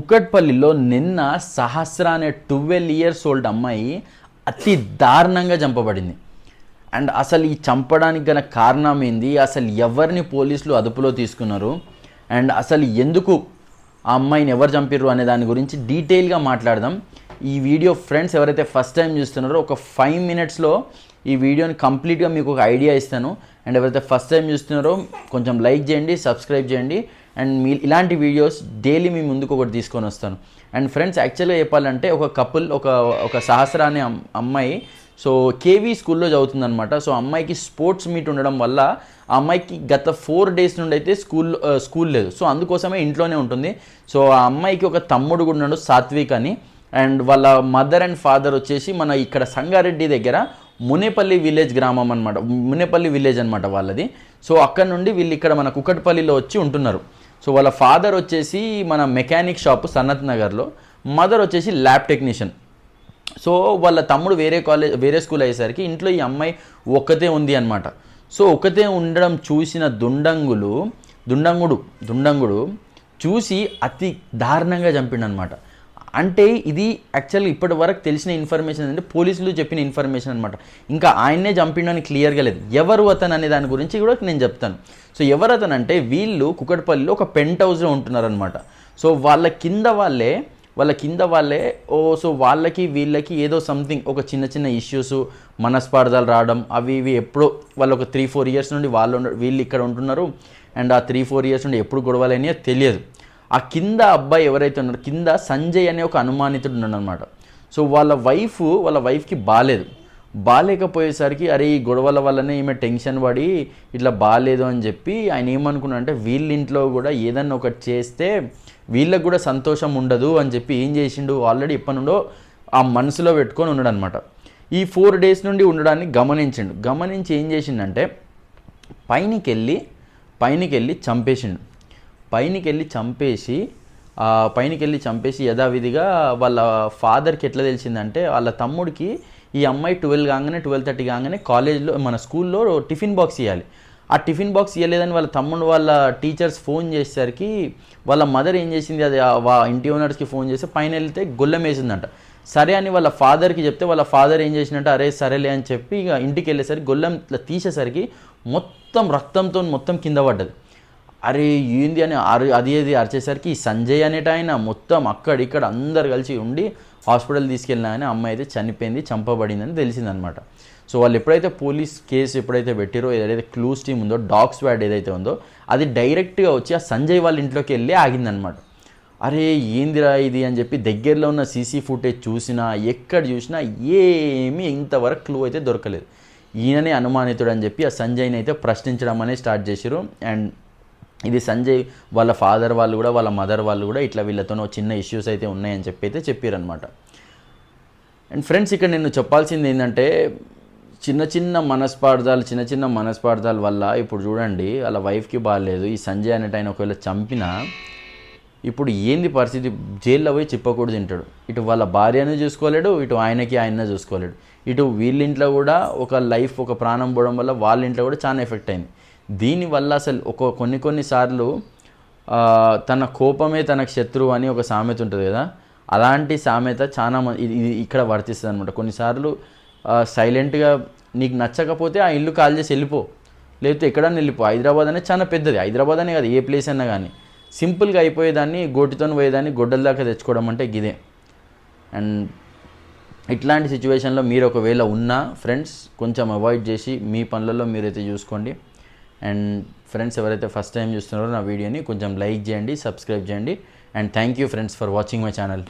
కుక్కట్పల్లిలో నిన్న సహస్ర అనే twelve years old అమ్మాయి అతి దారుణంగా చంపబడింది. అండ్ అసలు ఈ చంపడానికి గల కారణం ఏంది? అసలు ఎవరిని పోలీసులు అదుపులో తీసుకున్నారు? అండ్ అసలు ఎందుకు ఆ అమ్మాయిని ఎవరు చంపిర్రు అనే దాని గురించి డీటెయిల్గా మాట్లాడదాం. ఈ వీడియో ఫ్రెండ్స్ ఎవరైతే ఫస్ట్ టైం చూస్తున్నారో ఒక ఫైవ్ మినిట్స్లో ఈ వీడియోని కంప్లీట్గా మీకు ఒక ఐడియా ఇస్తాను. అండ్ ఎవరైతే ఫస్ట్ టైం చూస్తున్నారో కొంచెం లైక్ చేయండి సబ్స్క్రైబ్ చేయండి. అండ్ మీ ఇలాంటి వీడియోస్ డైలీ మీ ముందుకు ఒకటి తీసుకొని వస్తాను. అండ్ ఫ్రెండ్స్ యాక్చువల్గా చెప్పాలంటే ఒక కపుల్ ఒక ఒక సహస్ర అనే అమ్- అమ్మాయి సో కేవీ స్కూల్లో చదువుతుందనమాట సో అమ్మాయికి స్పోర్ట్స్ మీట్ ఉండడం వల్ల ఆ అమ్మాయికి గత ఫోర్ డేస్ నుండి అయితే స్కూల్ స్కూల్ లేదు. సో అందుకోసమే ఇంట్లోనే ఉంటుంది. సో ఆ అమ్మాయికి ఒక తమ్ముడు కూడా ఉన్నాడు సాత్విక్ అని. అండ్ వాళ్ళ మదర్ అండ్ ఫాదర్ వచ్చేసి మన ఇక్కడ సంగారెడ్డి దగ్గర మునేపల్లి విలేజ్ గ్రామం అనమాట మునేపల్లి విలేజ్ అనమాట వాళ్ళది. సో అక్కడ నుండి వీళ్ళు ఇక్కడ మన కుక్కట్పల్లిలో వచ్చి ఉంటున్నారు. సో వాళ్ళ ఫాదర్ వచ్చేసి మన మెకానిక్ షాప్ సన్నత్ నగర్లో. మదర్ వచ్చేసి ల్యాబ్ టెక్నీషియన్. సో వాళ్ళ తమ్ముడు వేరే కాలేజ్ వేరే స్కూల్ అయ్యేసరికి ఇంట్లో ఈ అమ్మాయి ఒక్కతే ఉంది అనమాట సో ఒకతే ఉండడం చూసిన దుండంగులు దుండంగుడు దుండంగుడు చూసి అతి దారుణంగా చంపిండనమాట అంటే ఇది యాక్చువల్ ఇప్పటి వరకు తెలిసిన ఇన్ఫర్మేషన్ అంటే పోలీసులు చెప్పిన ఇన్ఫర్మేషన్ అనమాట ఇంకా ఆయన్నే చంపిండని క్లియర్గా లేదు. ఎవరు అతను అనే దాని గురించి కూడా నేను చెప్తాను. సో ఎవరు అతను అంటే వీళ్ళు కుకట్పల్లిలో ఒక పెంట్ హౌస్లో ఉంటున్నారనమాట సో వాళ్ళ కింద వాళ్ళే వాళ్ళ కింద వాళ్ళే ఓ సో వాళ్ళకి వీళ్ళకి ఏదో సంథింగ్ ఒక చిన్న చిన్న ఇష్యూస్ మనస్పార్థాలు రావడం అవి ఇవి ఎప్పుడో వాళ్ళు ఒక త్రీ ఫోర్ ఇయర్స్ నుండి వాళ్ళు వీళ్ళు ఇక్కడ ఉంటున్నారు. అండ్ ఆ త్రీ ఫోర్ ఇయర్స్ నుండి ఎప్పుడు గొడవలైనాయో తెలియదు. ఆ కింద అబ్బాయి ఎవరైతే ఉన్నారో కింద సంజయ్ అనే ఒక అనుమానితుడు ఉన్నాడు అనమాట సో వాళ్ళ వైఫ్ వాళ్ళ వైఫ్కి బాగాలేదు బాగాలేకపోయేసరికి అరే ఈ గొడవల వల్లనే ఈమె టెన్షన్ పడి ఇట్లా బాగాలేదు అని చెప్పి ఆయన ఏమనుకున్నాడు అంటే వీళ్ళ ఇంట్లో కూడా ఏదన్నా ఒకటి చేస్తే వీళ్ళకి కూడా సంతోషం ఉండదు అని చెప్పి ఏం చేసిండు? ఆల్రెడీ ఎప్పటి నుండో ఆ మనసులో పెట్టుకొని ఉన్నాడు అనమాట ఈ ఫోర్ డేస్ నుండి ఉండడాన్ని గమనించిండు. గమనించి ఏం చేసిండంటే పైనకి వెళ్ళి పైనకి వెళ్ళి చంపేసిండు. పైనకి వెళ్ళి చంపేసి పైనకి వెళ్ళి చంపేసి యథావిధిగా వాళ్ళ ఫాదర్కి ఎట్లా తెలిసిందంటే వాళ్ళ తమ్ముడికి ఈ అమ్మాయి ట్వెల్వ్ కాగానే ట్వెల్వ్ థర్టీ కాగానే కాలేజ్లో మన స్కూల్లో టిఫిన్ బాక్స్ ఇవ్వాలి ఆ టిఫిన్ బాక్స్ ఇవ్వలేదని వాళ్ళ తమ్ముడు వాళ్ళ టీచర్స్ ఫోన్ చేసేసరికి వాళ్ళ మదర్ ఏం చేసింది అది ఇంటి ఓనర్స్కి ఫోన్ చేసి పైన వెళ్తే గొల్లెం వేసిందంట. సరే అని వాళ్ళ ఫాదర్కి చెప్తే వాళ్ళ ఫాదర్ ఏం చేసినట్టు అరే సరేలే అని చెప్పి ఇక ఇంటికి వెళ్ళేసరికి గొల్లెం ఇట్లా తీసేసరికి మొత్తం రక్తంతో మొత్తం కింద పడ్డది. అరే ఏంది అని అరి అది అది అరిచేసరికి ఈ సంజయ్ అనేట ఆయన మొత్తం అక్కడ ఇక్కడ అందరు కలిసి ఉండి హాస్పిటల్ తీసుకెళ్ళినా అమ్మాయి అయితే చనిపోయింది చంపబడిందని తెలిసిందనమాట. సో వాళ్ళు ఎప్పుడైతే పోలీస్ కేసు ఎప్పుడైతే పెట్టిరో ఏదైతే క్లూస్ టీమ్ ఉందో డాగ్ స్వాడ్ ఏదైతే ఉందో అది డైరెక్ట్గా వచ్చి ఆ సంజయ్ వాళ్ళ ఇంట్లోకి వెళ్ళి ఆగిందనమాట. అరే ఏందిరా ఇది అని చెప్పి దగ్గరలో ఉన్న సీసీ ఫుటేజ్ చూసినా ఎక్కడ చూసినా ఏమీ ఇంతవరకు క్లూ అయితే దొరకలేదు. ఈయననే అనుమానితుడు అని చెప్పి ఆ సంజయ్ని అయితే ప్రశ్నించడం అనేది స్టార్ట్ చేశారు అండ్ ఇది సంజయ్ వాళ్ళ ఫాదర్ వాళ్ళు కూడా వాళ్ళ మదర్ వాళ్ళు కూడా ఇట్లా వీళ్ళతో చిన్న ఇష్యూస్ అయితే ఉన్నాయని చెప్పి అయితే చెప్పారనమాట అండ్ ఫ్రెండ్స్ ఇక్కడ నేను చెప్పాల్సింది ఏంటంటే చిన్న చిన్న మనస్పార్థాలు చిన్న చిన్న మనస్పార్థాల వల్ల ఇప్పుడు చూడండి వాళ్ళ వైఫ్కి బాగాలేదు ఈ సంజయ్ అనేట ఆయన ఒకవేళ చంపినా ఇప్పుడు ఏంది పరిస్థితి? జైల్లో పోయి చెప్పకూడదు తింటాడు. ఇటు వాళ్ళ భార్యను చూసుకోలేడు ఇటు ఆయనకి ఆయన చూసుకోలేడు. ఇటు వీళ్ళింట్లో కూడా ఒక లైఫ్ ఒక ప్రాణం పోవడం వల్ల వాళ్ళ ఇంట్లో కూడా చాలా ఎఫెక్ట్ అయింది. దీనివల్ల అసలు ఒక కొన్ని కొన్నిసార్లు తన కోపమే తనకు శత్రువు అని ఒక సామెత ఉంటుంది కదా. అలాంటి సామెత చాలా మ- ఇది ఇక్కడ వర్తిస్తుంది అనమాట కొన్నిసార్లు సైలెంట్గా నీకు నచ్చకపోతే ఆ ఇల్లు కాల్ చేసి వెళ్ళిపో. లేకపోతే ఎక్కడన్నా వెళ్ళిపో. హైదరాబాద్ అనేది చాలా పెద్దది. హైదరాబాద్ అనే కాదు ఏ ప్లేస్ అయినా కానీ. సింపుల్గా అయిపోయేదాన్ని గోటితో పోయేదాన్ని గొడ్డల దాకా తెచ్చుకోవడం అంటే గిదే. అండ్ ఇట్లాంటి సిచ్యువేషన్లో మీరు ఒకవేళ ఉన్నా ఫ్రెండ్స్ కొంచెం అవాయిడ్ చేసి మీ పనులలో మీరైతే చూసుకోండి. అండ్ ఫ్రెండ్స్ ఎవరైతే ఫస్ట్ టైం చూస్తున్నారో నా వీడియోని కొంచెం లైక్ చేయండి సబ్స్క్రైబ్ చేయండి. And thank you friends for watching my channel.